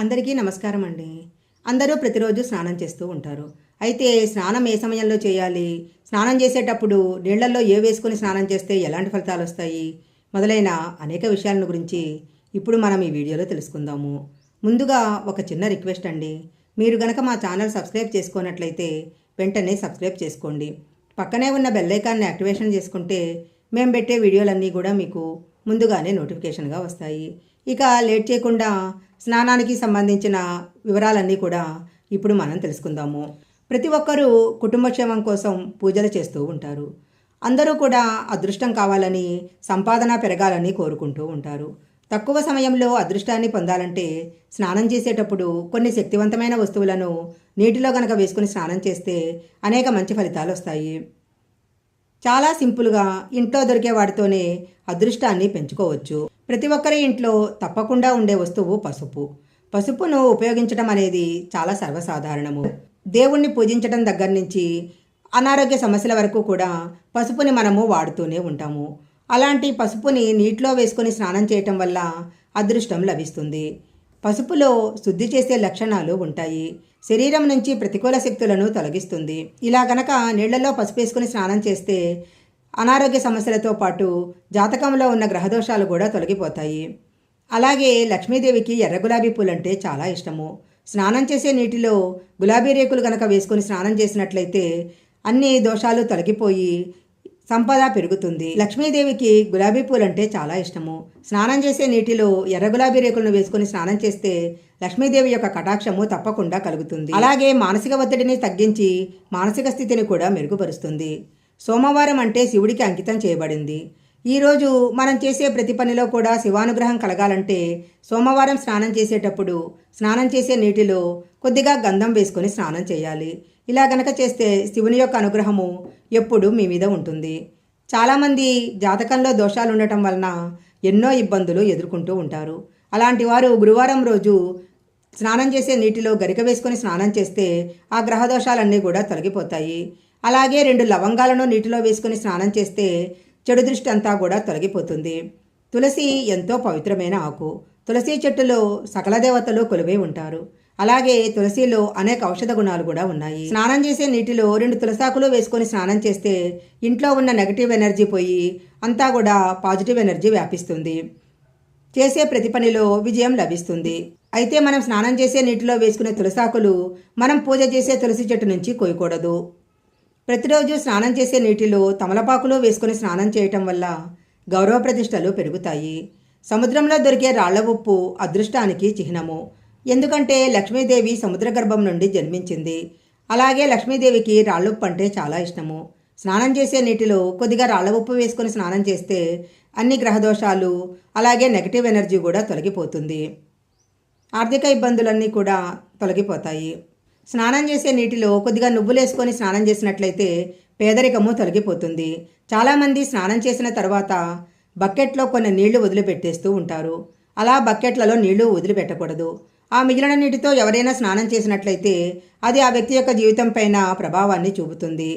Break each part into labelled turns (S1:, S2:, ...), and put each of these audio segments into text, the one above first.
S1: అందరికీ నమస్కారం అండి. అందరూ ప్రతిరోజు స్నానం చేస్తూ ఉంటారు. అయితే స్నానం ఏ సమయంలో చేయాలి? స్నానం చేసేటప్పుడు నీళ్ళలో ఏ వేసుకొని స్నానం చేస్తే ఎలాంటి ఫలితాలు వస్తాయి? మొదలైన అనేక విషయాలను గురించి ఇప్పుడు మనం ఈ వీడియోలో తెలుసుకుందాము. ముందుగా ఒక చిన్న రిక్వెస్ట్ అండి. మీరు గనక మా ఛానల్ సబ్స్క్రైబ్ చేసుకున్నట్లయితే వెంటనే సబ్స్క్రైబ్ చేసుకోండి. పక్కనే ఉన్న బెల్లైకాన్ని యాక్టివేషన్ చేసుకుంటే మేము పెట్టే వీడియోలన్నీ కూడా మీకు ముందుగానే నోటిఫికేషన్గా వస్తాయి. ఇక లేట్ చేయకుండా స్నానానికి సంబంధించిన వివరాలన్నీ కూడా ఇప్పుడు మనం తెలుసుకుందాము. ప్రతి ఒక్కరూ కుటుంబక్షేమం కోసం పూజలు చేస్తూ ఉంటారు. అందరూ కూడా అదృష్టం కావాలని సంపాదన పెరగాలని కోరుకుంటూ ఉంటారు. తక్కువ సమయంలో అదృష్టాన్ని పొందాలంటే స్నానం చేసేటప్పుడు కొన్ని శక్తివంతమైన వస్తువులను నీటిలో గనక వేసుకుని స్నానం చేస్తే అనేక మంచి ఫలితాలు వస్తాయి. చాలా సింపుల్గా ఇంట్లో దొరికే వాటితోనే అదృష్టాన్ని పెంచుకోవచ్చు. ప్రతి ఒక్కరి ఇంట్లో తప్పకుండా ఉండే వస్తువు పసుపు. పసుపును ఉపయోగించడం అనేది చాలా సర్వసాధారణము. దేవుణ్ణి పూజించడం దగ్గర నుంచి అనారోగ్య సమస్యల వరకు కూడా పసుపుని మనము వాడుతూనే ఉంటాము. అలాంటి పసుపుని నీటిలో వేసుకొని స్నానం చేయటం వల్ల అదృష్టం లభిస్తుంది. పసుపులో శుద్ధి చేసే లక్షణాలు ఉంటాయి. శరీరం నుంచి ప్రతికూల శక్తులను తొలగిస్తుంది. ఇలా గనక నీళ్ళలో పసుపు వేసుకుని స్నానం చేస్తే అనారోగ్య సమస్యలతో పాటు జాతకంలో ఉన్న గ్రహదోషాలు కూడా తొలగిపోతాయి. అలాగే లక్ష్మీదేవికి ఎర్ర గులాబీ పూలంటే చాలా ఇష్టము. స్నానం చేసే నీటిలో గులాబీ రేకులు గనక వేసుకుని స్నానం చేసినట్లయితే అన్ని దోషాలు తొలగిపోయి సంపద పెరుగుతుంది. లక్ష్మీదేవికి గులాబీ పూలంటే చాలా ఇష్టము. స్నానం చేసే నీటిలో ఎర్ర గులాబీ రేకులను వేసుకొని స్నానం చేస్తే లక్ష్మీదేవి యొక్క కటాక్షము తప్పకుండా కలుగుతుంది. అలాగే మానసిక ఒత్తిడిని తగ్గించి మానసిక స్థితిని కూడా మెరుగుపరుస్తుంది. సోమవారం అంటే శివుడికి అంకితం చేయబడింది. ఈరోజు మనం చేసే ప్రతి పనిలో కూడా శివానుగ్రహం కలగాలంటే సోమవారం స్నానం చేసేటప్పుడు స్నానం చేసే నీటిలో కొద్దిగా గంధం వేసుకొని స్నానం చేయాలి. ఇలా గనక చేస్తే శివుని యొక్క అనుగ్రహము ఎప్పుడు మీ మీద ఉంటుంది. చాలామంది జాతకంలో దోషాలు ఉండటం వలన ఎన్నో ఇబ్బందులు ఎదుర్కొంటూ ఉంటారు. అలాంటి వారు గురువారం రోజు స్నానం చేసే నీటిలో గరిక వేసుకొని స్నానం చేస్తే ఆ గ్రహ దోషాలన్నీ కూడా తొలగిపోతాయి. అలాగే రెండు లవంగాలను నీటిలో వేసుకొని స్నానం చేస్తే చెడు దృష్టి అంతా కూడా తొలగిపోతుంది. తులసి ఎంతో పవిత్రమైన ఆకు. తులసి చెట్టులో సకల దేవతలు కొలువై ఉంటారు. అలాగే తులసిలో అనేక ఔషధ గుణాలు కూడా ఉన్నాయి. స్నానం చేసే నీటిలో రెండు తులసాకులు వేసుకొని స్నానం చేస్తే ఇంట్లో ఉన్న నెగటివ్ ఎనర్జీ పోయి అంతా కూడా పాజిటివ్ ఎనర్జీ వ్యాపిస్తుంది. చేసే ప్రతి పనిలో విజయం లభిస్తుంది. అయితే మనం స్నానం చేసే నీటిలో వేసుకునే తులసాకులు మనం పూజ చేసే తులసి చెట్టు నుంచి కోయకూడదు ప్రతిరోజు స్నానం చేసే నీటిలో తమలపాకులు వేసుకుని స్నానం చేయటం వల్ల గౌరవ ప్రతిష్టలు పెరుగుతాయి. సముద్రంలో దొరికే రాళ్ళ ఉప్పు అదృష్టానికి చిహ్నము. ఎందుకంటే లక్ష్మీదేవి సముద్ర గర్భం నుండి జన్మించింది. అలాగే లక్ష్మీదేవికి రాళ్ళుప్పు అంటే చాలా ఇష్టము. స్నానం చేసే నీటిలో కొద్దిగా రాళ్ళ ఉప్పు వేసుకొని స్నానం చేస్తే అన్ని గ్రహదోషాలు అలాగే నెగటివ్ ఎనర్జీ కూడా తొలగిపోతుంది. ఆర్థిక ఇబ్బందులన్నీ కూడా తొలగిపోతాయి. స్నానం చేసే నీటిలో కొద్దిగా నువ్వులేసుకొని స్నానం చేసినట్లయితే పేదరికము తొలగిపోతుంది. చాలామంది స్నానం చేసిన తర్వాత బకెట్లో కొన్ని నీళ్ళు వదిలిపెట్టేస్తూ ఉంటారు. అలా బకెట్లలో నీళ్ళు వదిలిపెట్టకూడదు. ఆ మిగిలిన నీటితో ఎవరైనా స్నానం చేసినట్లయితే అది ఆ వ్యక్తి యొక్క జీవితం పైన ప్రభావాన్ని చూపుతుంది.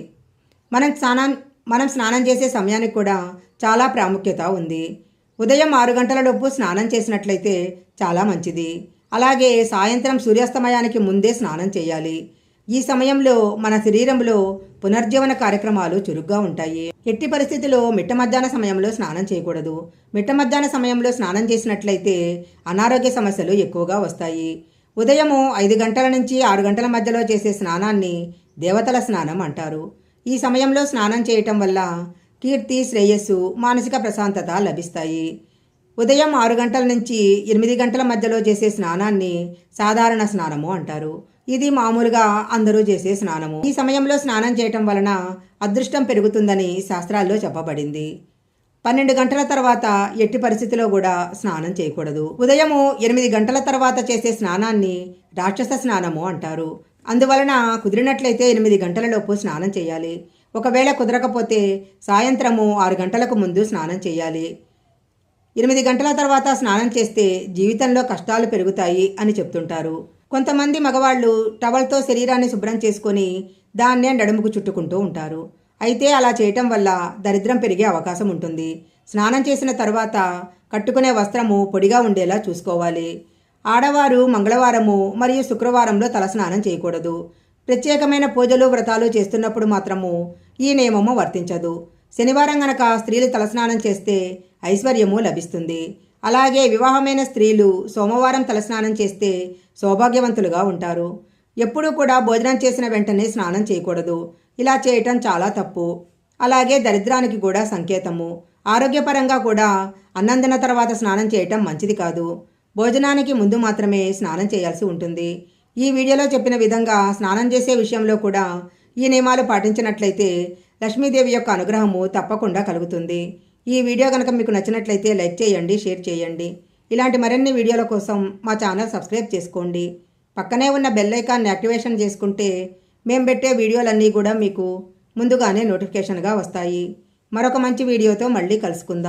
S1: మనం స్నానం మనం స్నానం చేసే సమయానికి కూడా చాలా ప్రాముఖ్యత ఉంది. ఉదయం ఆరు గంటల లోపు స్నానం చేసినట్లయితే చాలా మంచిది. అలాగే సాయంత్రం సూర్యాస్తమయానికి ముందే స్నానం చేయాలి. ఈ సమయంలో మన శరీరంలో పునర్జీవన కార్యక్రమాలు చురుగ్గా ఉంటాయి. ఎట్టి పరిస్థితిలో మిట్ట మధ్యాహ్న సమయంలో స్నానం చేయకూడదు. మిట్ట మధ్యాహ్న సమయంలో స్నానం చేసినట్లయితే అనారోగ్య సమస్యలు ఎక్కువగా వస్తాయి. ఉదయము ఐదు గంటల నుంచి ఆరు గంటల మధ్యలో చేసే స్నానాన్ని దేవతల స్నానం అంటారు. ఈ సమయంలో స్నానం చేయటం వల్ల కీర్తి శ్రేయస్సు మానసిక ప్రశాంతత లభిస్తాయి. ఉదయం ఆరు గంటల నుంచి ఎనిమిది గంటల మధ్యలో చేసే స్నానాన్ని సాధారణ స్నానము అంటారు. ఇది మామూలుగా అందరూ చేసే స్నానము. ఈ సమయంలో స్నానం చేయటం వలన అదృష్టం పెరుగుతుందని శాస్త్రాల్లో చెప్పబడింది. పన్నెండు గంటల తర్వాత ఎట్టి పరిస్థితిలో కూడా స్నానం చేయకూడదు. ఉదయము ఎనిమిది గంటల తర్వాత చేసే స్నానాన్ని రాక్షస స్నానము అంటారు. అందువలన కుదిరినట్లయితే ఎనిమిది గంటలలోపు స్నానం చేయాలి. ఒకవేళ కుదరకపోతే సాయంత్రము ఆరు గంటలకు ముందు స్నానం చేయాలి. ఎనిమిది గంటల తర్వాత స్నానం చేస్తే జీవితంలో కష్టాలు పెరుగుతాయి అని చెప్తుంటారు. కొంతమంది మగవాళ్ళు టవల్తో శరీరాన్ని శుభ్రం చేసుకొని దాన్నే నడుముకు చుట్టుకుంటూ ఉంటారు. అయితే అలా చేయటం వల్ల దరిద్రం పెరిగే అవకాశం ఉంటుంది. స్నానం చేసిన తర్వాత కట్టుకునే వస్త్రము పొడిగా ఉండేలా చూసుకోవాలి. ఆడవారు మంగళవారము మరియు శుక్రవారంలో తలస్నానం చేయకూడదు. ప్రత్యేకమైన పూజలు వ్రతాలు చేస్తున్నప్పుడు మాత్రము ఈ నియమము వర్తించదు. శనివారం గనక స్త్రీలు తలస్నానం చేస్తే ఐశ్వర్యము లభిస్తుంది. అలాగే వివాహమైన స్త్రీలు సోమవారం తలస్నానం చేస్తే సౌభాగ్యవంతులుగా ఉంటారు. ఎప్పుడూ కూడా భోజనం చేసిన వెంటనే స్నానం చేయకూడదు. ఇలా చేయటం చాలా తప్పు. అలాగే దరిద్రానికి కూడా సంకేతము. ఆరోగ్యపరంగా కూడా అన్నం తర్వాత స్నానం చేయటం మంచిది కాదు. భోజనానికి ముందు మాత్రమే స్నానం చేయాల్సి ఉంటుంది. ఈ వీడియోలో చెప్పిన విధంగా స్నానం చేసే విషయంలో కూడా ఈ నియమాలు పాటించినట్లయితే లక్ష్మీదేవి యొక్క అనుగ్రహము తప్పకుండా కలుగుతుంది. ఈ వీడియో కనుక మీకు నచ్చినట్లయితే లైక్ చేయండి షేర్ చేయండి. ఇలాంటి మరిన్ని వీడియోల కోసం మా ఛానల్ సబ్స్క్రైబ్ చేసుకోండి. పక్కనే ఉన్న బెల్ యాక్టివేషన్ చేసుకుంటే మేము పెట్టే వీడియోలన్నీ కూడా మీకు ముందుగానే నోటిఫికేషన్గా వస్తాయి. మరొక మంచి వీడియోతో మళ్ళీ కలుసుకుందాం.